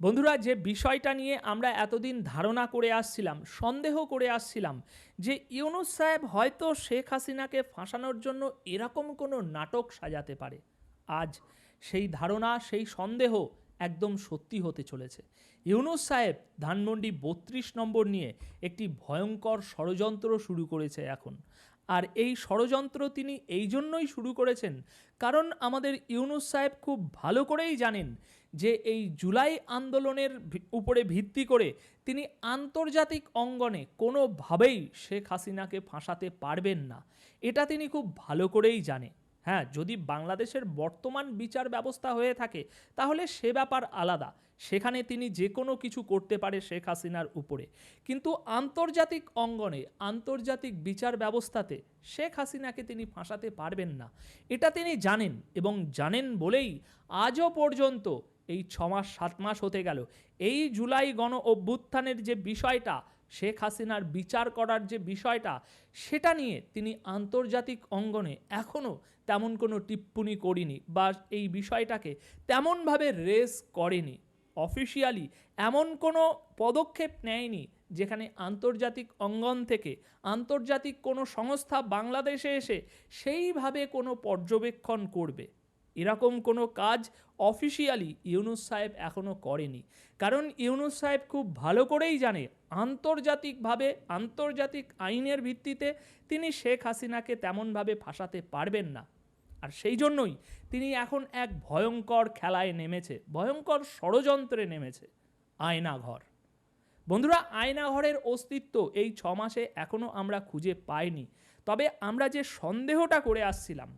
বন্ধুরা, যে বিষয়টা নিয়ে আমরা এতদিন ধারণা করে আসছিলাম, সন্দেহ করে আসছিলাম যে ইউনুস সাহেব হয়তো শেখ হাসিনাকে ফাঁসানোর জন্য এরকম কোনো নাটক সাজাতে পারে। আজ সেই ধারণা, সেই সন্দেহ একদম সত্যি হতে চলেছে। ইউনুস সাহেব ধানমন্ডি বত্রিশ নম্বর নিয়ে একটি ভয়ঙ্কর ষড়যন্ত্র শুরু করেছে এখন। আর এই ষড়যন্ত্র তিনি এই জন্যই শুরু করেছেন কারণ আমাদের ইউনুস সাহেব খুব ভালো করেই জানেন যে এই জুলাই আন্দোলনের উপরে ভিত্তি করে তিনি আন্তর্জাতিক অঙ্গনে কোনোভাবেই শেখ হাসিনাকে ফাঁসাতে পারবেন না। এটা তিনি খুব ভালো করেই জানে। হ্যাঁ যদি বাংলাদেশের বর্তমান বিচার ব্যবস্থা হয়ে থাকে, তাহলে সে ব্যাপার আলাদা। সেখানে তিনি যে কোনো কিছু করতে পারে শেখ হাসিনার উপরে। কিন্তু আন্তর্জাতিক অঙ্গনে, আন্তর্জাতিক বিচার ব্যবস্থাতে শেখ হাসিনাকে তিনি ফাঁসাতে পারবেন না। এটা তিনি জানেন এবং জানেন বলেই আজও পর্যন্ত এই ছ মাস সাত মাস হতে গেল। এই জুলাই গণ অভ্যুত্থানের যে বিষয়টা, শেখ হাসিনার বিচার করার যে বিষয়টা, সেটা নিয়ে তিনি আন্তর্জাতিক অঙ্গনে এখনও তেমন কোনো টিপ্পনি করিনি বা এই বিষয়টাকে তেমনভাবে রেস করেনি। অফিসিয়ালি এমন কোনো পদক্ষেপ নেয়নি যেখানে আন্তর্জাতিক অঙ্গন থেকে আন্তর্জাতিক কোনো সংস্থা বাংলাদেশে এসে সেইভাবে কোনো পর্যবেক্ষণ করবে। এরকম কোনো কাজ অফিসিয়ালি ইউনুস সাহেব এখনও করেনি। কারণ ইউনুস সাহেব খুব ভালো করেই জানে, আন্তর্জাতিকভাবে, আন্তর্জাতিক আইনের ভিত্তিতে তিনি শেখ হাসিনাকে তেমনভাবে ফাঁসাতে পারবেন না। আর সেই জন্যই তিনি এখন এক ভয়ঙ্কর খেলায় নেমেছে, ভয়ঙ্কর ষড়যন্ত্রে নেমেছে, আয়নাঘর। বন্ধুরা, আয়নাঘরের অস্তিত্ব এই ছ মাসে এখনও আমরা খুঁজে পাইনি। তবে আমরা যে সন্দেহটা করে আসছিলাম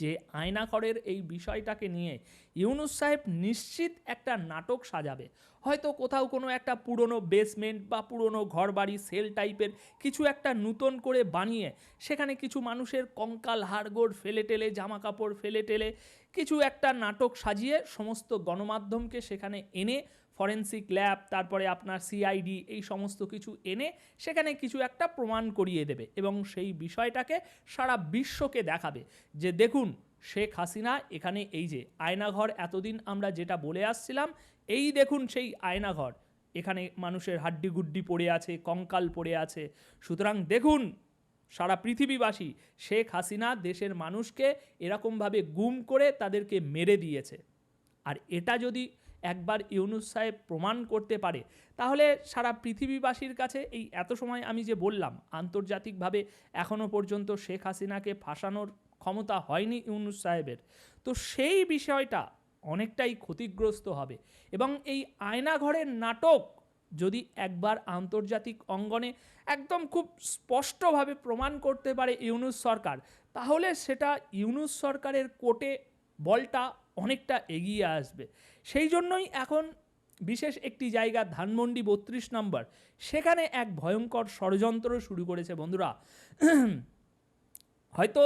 যে আয়নাঘরের এই বিষয়টাকে নিয়ে ইউনুস সাহেব নিশ্চিত একটা নাটক সাজাবে। হয়তো কোথাও কোনো একটা পুরনো বেসমেন্ট বা পুরনো ঘরবাড়ি সেল টাইপের কিছু একটা নূতন করে বানিয়ে সেখানে কিছু মানুষের কঙ্কাল, হাড়গোড় ফেলে টেলে জামা কাপড় ফেলে টেলে কিছু একটা নাটক সাজিয়ে সমস্ত গণমাধ্যমকে সেখানে এনে ফরেন্সিক ল্যাব তারপরে আপনার সিআইডি এই সমস্ত কিছু এনে সেখানে কিছু একটা প্রমাণ করিয়ে দেবে এবং সেই বিষয়টাকে সারা বিশ্বকে দেখাবে যে দেখুন, শেখ হাসিনা এখানে এই যে আয়নাঘর, এতদিন আমরা যেটা বলে আসছিলাম, এই দেখুন সেই আয়নাঘর। এখানে মানুষের হাড্ডি গুড্ডি পড়ে আছে, কঙ্কাল পড়ে আছে। সুতরাং দেখুন, সারা পৃথিবীবাসী, শেখ হাসিনা দেশের মানুষকে এরকমভাবে গুম করে তাদেরকে মেরে দিয়েছে। আর এটা যদি একবার ইউনুস সাহেব প্রমাণ করতে পারে। তাহলে সারা পৃথিবীবাসীর কাছে এই এত সময় আমি যে বললাম, আন্তর্জাতিকভাবে এখনও পর্যন্ত শেখ হাসিনাকে ফাঁসানোর ক্ষমতা হয়নি ইউনুস সাহেবের। তো সেই বিষয়টা অনেকটাই ক্ষতিগ্রস্ত হবে এবং এই আয়নাঘরের নাটক যদি একবার আন্তর্জাতিক অঙ্গনে একদম খুব স্পষ্টভাবে প্রমাণ করতে পারে ইউনুস সরকার, তাহলে সেটা ইউনুস সরকারের কোর্টে বলটা অনেকটা এগিয়ে আসবে। সেই জন্যই এখন বিশেষ একটি জায়গা ধানমন্ডি বত্রিশ নম্বর। সেখানে এক ভয়ঙ্কর ষড়যন্ত্র শুরু করেছে বন্ধুরা। হয়তো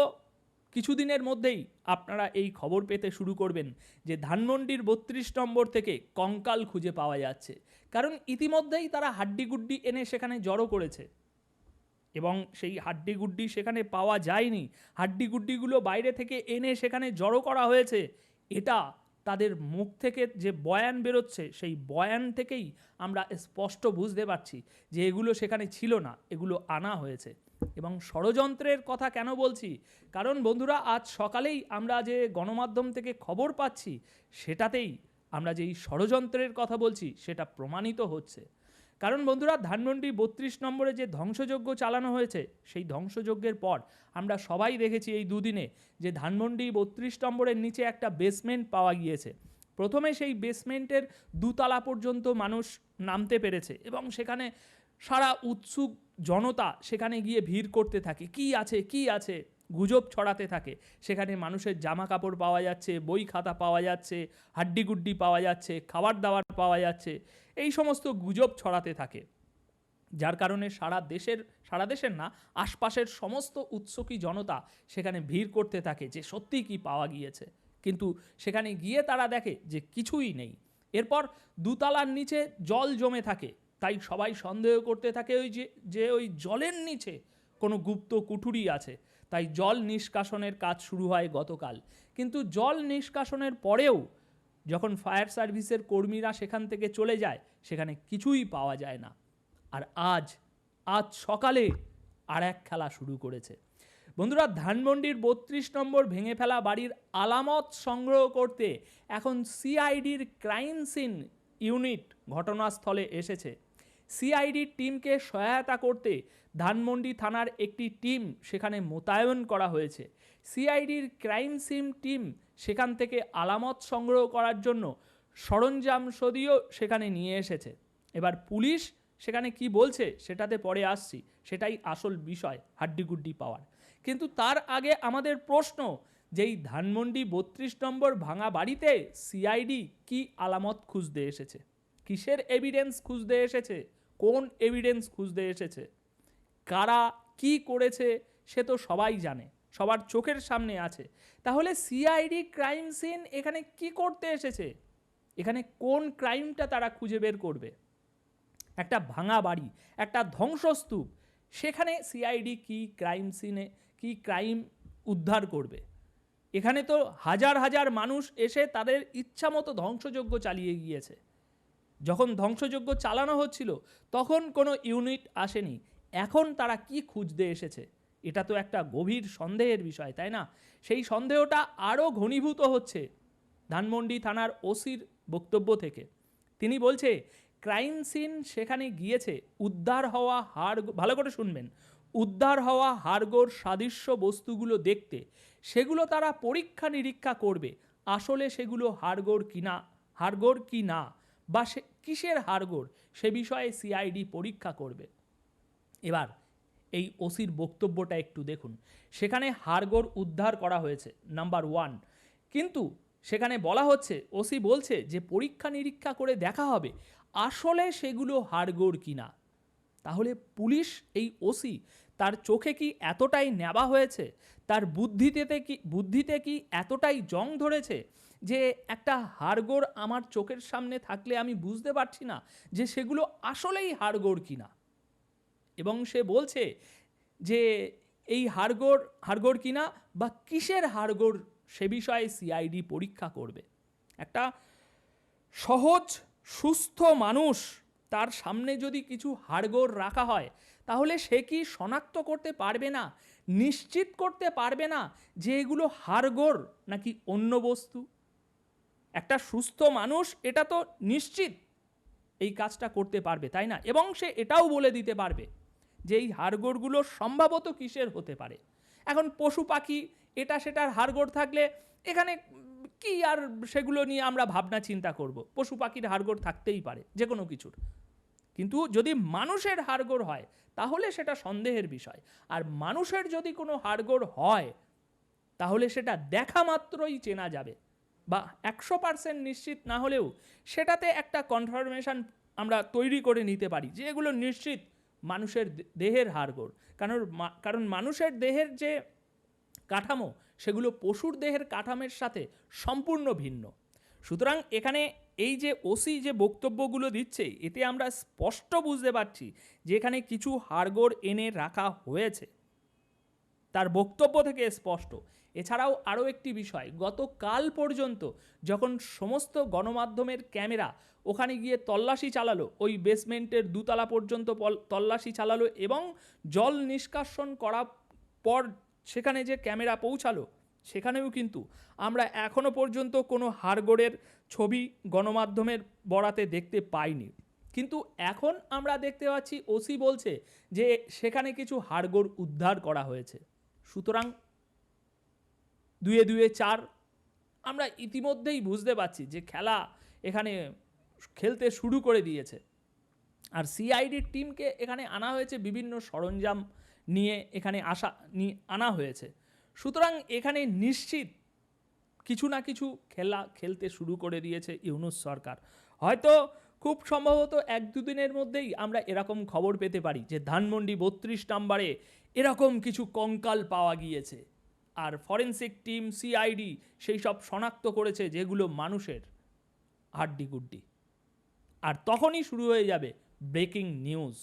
কিছুদিনের মধ্যেই আপনারা এই খবর পেতে শুরু করবেন যে ধানমন্ডির বত্রিশ নম্বর থেকে কঙ্কাল খুঁজে পাওয়া যাচ্ছে। কারণ ইতিমধ্যেই তারা হাড্ডিগুড্ডি এনে সেখানে জড়ো করেছে। এবং সেই হাড্ডিগুড্ডি সেখানে পাওয়া যায়নি। হাড্ডিগুড্ডিগুলো বাইরে থেকে এনে সেখানে জড়ো করা হয়েছে। এটা তাদের মুখ থেকে যে বয়ান বেরোচ্ছে, সেই বয়ান থেকেই আমরা স্পষ্ট বুঝতে পারছি যে এগুলো সেখানে ছিল না, এগুলো আনা হয়েছে। এবং ষড়যন্ত্রের কথা কেন বলছি? কারণ বন্ধুরা, আজ সকালেই আমরা যে গণমাধ্যম থেকে খবর পাচ্ছি, সেটাতেই আমরা যেই ষড়যন্ত্রের কথা বলছি, সেটা প্রমাণিত হচ্ছে। কারণ বন্ধুরা, ধানমন্ডি বত্রিশ নম্বরে যে ধ্বংসযজ্ঞ চালানো হয়েছে, সেই ধ্বংসযজ্ঞের পর আমরা সবাই দেখেছি এই দুদিনে যে ধানমন্ডি বত্রিশ নম্বরের নিচে একটা বেসমেন্ট পাওয়া গিয়েছে। প্রথমে সেই বেসমেন্টের দুতলা পর্যন্ত মানুষ নামতে পেরেছে এবং সেখানে সারা উৎসুক জনতা সেখানে গিয়ে ভিড় করতে থাকে। কি আছে? কি আছে? গুজব ছড়াতে থাকে। সেখানে মানুষের জামা কাপড় পাওয়া যাচ্ছে, বই খাতা পাওয়া যাচ্ছে, হাড্ডিগুড্ডি পাওয়া যাচ্ছে খাবার দাবার পাওয়া যাচ্ছে। এই সমস্ত গুজব ছড়াতে থাকে। যার কারণে সারা দেশের সারা দেশের না, আশপাশের সমস্ত উৎসুকী জনতা সেখানে ভিড় করতে থাকে যে সত্যিই কি পাওয়া গিয়েছে। কিন্তু সেখানে গিয়ে তারা দেখে যে কিছুই নেই। এরপর দুতলার নিচে জল জমে থাকে। তাই সবাই সন্দেহ করতে থাকে ওই যে যে ওই জলের নিচে কোনো গুপ্ত কুঠুরি আছে। তাই জল নিষ্কাশনের কাজ শুরু হয় গতকাল। কিন্তু জল নিষ্কাশনের পরেও যখন ফায়ার সার্ভিসের কর্মীরা সেখান থেকে চলে যায়, সেখানে কিছুই পাওয়া যায় না। আর আজ আজ সকালে আর এক খেলা শুরু করেছে। বন্ধুরা, ধানমন্ডির বত্রিশ নম্বর ভেঙে ফেলা বাড়ির আলামত সংগ্রহ করতে এখন সিআইডির ক্রাইম সিন ইউনিট ঘটনাস্থলে এসেছে। সিআইডির টিমকে সহায়তা করতে ধানমন্ডি থানার একটি টিম সেখানে মোতায়েন করা হয়েছে। সিআইডির ক্রাইম সিম টিম সেখান থেকে আলামত সংগ্রহ করার জন্য সরঞ্জাম সদিও সেখানে নিয়ে এসেছে। এবার পুলিশ সেখানে কি বলছে সেটাতে পরে আসছি। সেটাই আসল বিষয়, হাড্ডিগুড্ডি পাওয়ার। কিন্তু তার আগে আমাদের প্রশ্ন, যেই ধানমন্ডি বত্রিশ নম্বর ভাঙা বাড়িতে সিআইডি কি আলামত খুঁজতে এসেছে? কিসের এভিডেন্স খুঁজতে এসেছে? কোন এভিডেন্স খুঁজতে এসেছে? কারা কি করেছে সে তো সবাই জানে, সবার চোখের সামনে আছে। তাহলে সিআইডি ক্রাইম সিন এখানে কি করতে এসেছে? এখানে কোন ক্রাইমটা তারা খুঁজে বের করবে? একটা ভাঙা বাড়ি, একটা ধ্বংসস্তূপ, সেখানে সিআইডি কি ক্রাইম সিনে কি ক্রাইম উদ্ধার করবে? এখানে তো হাজার হাজার মানুষ এসে তাদের ইচ্ছা মতো ধ্বংসযজ্ঞ চালিয়ে গিয়েছে। যখন ধ্বংসযজ্ঞ চালানো হচ্ছিল, তখন কোনো ইউনিট আসেনি। এখন তারা কি খুঁজতে এসেছে? এটা তো একটা গভীর সন্দেহের বিষয়, তাই না? সেই সন্দেহটা আরও ঘনীভূত হচ্ছে ধানমন্ডি থানার ওসির বক্তব্য থেকে। তিনি বলছে, ক্রাইম সিন সেখানে গিয়েছে। উদ্ধার হওয়া হাড় ভালো করে শুনবেন। উদ্ধার হওয়া হাড়গোড় সাদৃশ্য বস্তুগুলো দেখতে, সেগুলো তারা পরীক্ষা নিরীক্ষা করবে, আসলে সেগুলো হাড়গোড় কিনা, হাড়গোড় কি না, বা সে, কিসের হাড়গোড়, সে বিষয়ে সিআইডি পরীক্ষা করবে। এবার এই ওসির বক্তব্যটা একটু দেখুন। সেখানে হাড়গোড় উদ্ধার করা হয়েছে, নাম্বার ওয়ান। কিন্তু সেখানে বলা হচ্ছে, ওসি বলছে যে পরীক্ষা নিরীক্ষা করে দেখা হবে, আসলে সেগুলো হাড়গোড় কিনা। তাহলে পুলিশ এই ওসি তার চোখে কি এতটাই নেওয়া হয়েছে, তার বুদ্ধিতে কি বুদ্ধিতে কি এতটাই জং ধরেছে যে একটা হাড়গোড় আমার চোখের সামনে থাকলে আমি বুঝতে পারছি না যে সেগুলো আসলেই হাড়গোড় কিনা? এবং সে বলছে যে এই হাড়গোড় হাড়গোড় কিনা বা কিসের হাড়গোড় সে বিষয়ে সিআইডি পরীক্ষা করবে। একটা সহজ, সুস্থ মানুষ তার সামনে যদি কিছু হাড়গোড় রাখা হয়, তাহলে সে কি শনাক্ত করতে পারবে না, নিশ্চিত করতে পারবে না যে এগুলো হাড়গোড় নাকি অন্য বস্তু? একটা সুস্থ মানুষ এটা তো নিশ্চিত এই কাজটা করতে পারবে, তাই না? এবং সে এটাও বলে দিতে পারবে। যে এই হাড়গোড়গুলো সম্ভবত কিসের হতে পারে। এখন পশু পাখি, এটা সেটার হাড়গোড় থাকলে এখানে কি আর সেগুলো নিয়ে আমরা ভাবনা চিন্তা করব? পশু পাখির হাড়গোড় থাকতেই পারে যে কোনো কিছুর। কিন্তু যদি মানুষের হাড়গোড় হয়, তাহলে সেটা সন্দেহের বিষয়। আর মানুষের যদি কোনো হাড়গোড় হয়, তাহলে সেটা দেখা মাত্রই চেনা যাবে। বা একশো পার্সেন্ট নিশ্চিত না হলেও সেটাতে একটা কনফার্মেশন আমরা তৈরি করে নিতে পারি যে এগুলো নিশ্চিত। মানুষের দেহের হাড়গোড়। কারণ কারণ মানুষের দেহের যে কাঠামো, সেগুলো পশুর দেহের কাঠামের সাথে সম্পূর্ণ ভিন্ন। সুতরাং এখানে এই যে ওসি যে বক্তব্যগুলো দিচ্ছে, এতে আমরা স্পষ্ট বুঝতে পারছি যে এখানে কিছু হাড়গোড় এনে রাখা হয়েছে। তার বক্তব্য থেকে স্পষ্ট। এছাড়াও আরও একটি বিষয়, গতকাল পর্যন্ত যখন সমস্ত গণমাধ্যমের ক্যামেরা ওখানে গিয়ে তল্লাশি চালালো। ওই বেসমেন্টের দুতলা পর্যন্ত তল্লাশি চালালো এবং জল নিষ্কাশন করা পর সেখানে যে ক্যামেরা পৌঁছালো, সেখানেও কিন্তু আমরা এখনও পর্যন্ত কোনো হাড়গোড়ের ছবি গণমাধ্যমের বরাতে দেখতে পাইনি। কিন্তু এখন আমরা দেখতে পাচ্ছি, ওসি বলছে যে সেখানে কিছু হাড়গোড় উদ্ধার করা হয়েছে। সুতরাং দুয়ে দুয়ে চার আমরা ইতিমধ্যেই বুঝতে পারছি যে খেলা এখানে খেলতে শুরু করে দিয়েছে। আর সিআইডির টিমকে এখানে আনা হয়েছে, বিভিন্ন সরঞ্জাম নিয়ে এখানে আসা, নিয়ে আনা হয়েছে। সুতরাং এখানে নিশ্চিত কিছু না কিছু খেলা খেলতে শুরু করে দিয়েছে ইউনুস সরকার। হয়তো খুব সম্ভবত এক দুদিনের মধ্যেই আমরা এরকম খবর পেতে পারি যে ধানমন্ডি বত্রিশ নাম্বারে এরকম কিছু কঙ্কাল পাওয়া গিয়েছে। আর ফরেন্সিক টিম সিআইডি সেই সব শনাক্ত করেছে যেগুলো মানুষের হাড্ডি গুড্ডি আর তখনই শুরু হয়ে যাবে ব্রেকিং নিউজ।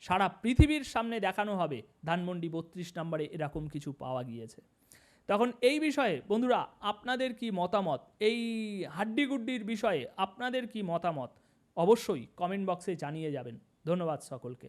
সারা পৃথিবীর সামনে দেখানো হবে ধানমন্ডি বত্রিশ নম্বরে এরকম কিছু পাওয়া গিয়েছে। তখন এই বিষয়ে, বন্ধুরা, আপনাদের কি মতামত? এই হাড্ডিগুড্ডির বিষয়ে আপনাদের কি মতামত? অবশ্যই কমেন্ট বক্সে জানিয়ে যাবেন। ধন্যবাদ সকলকে।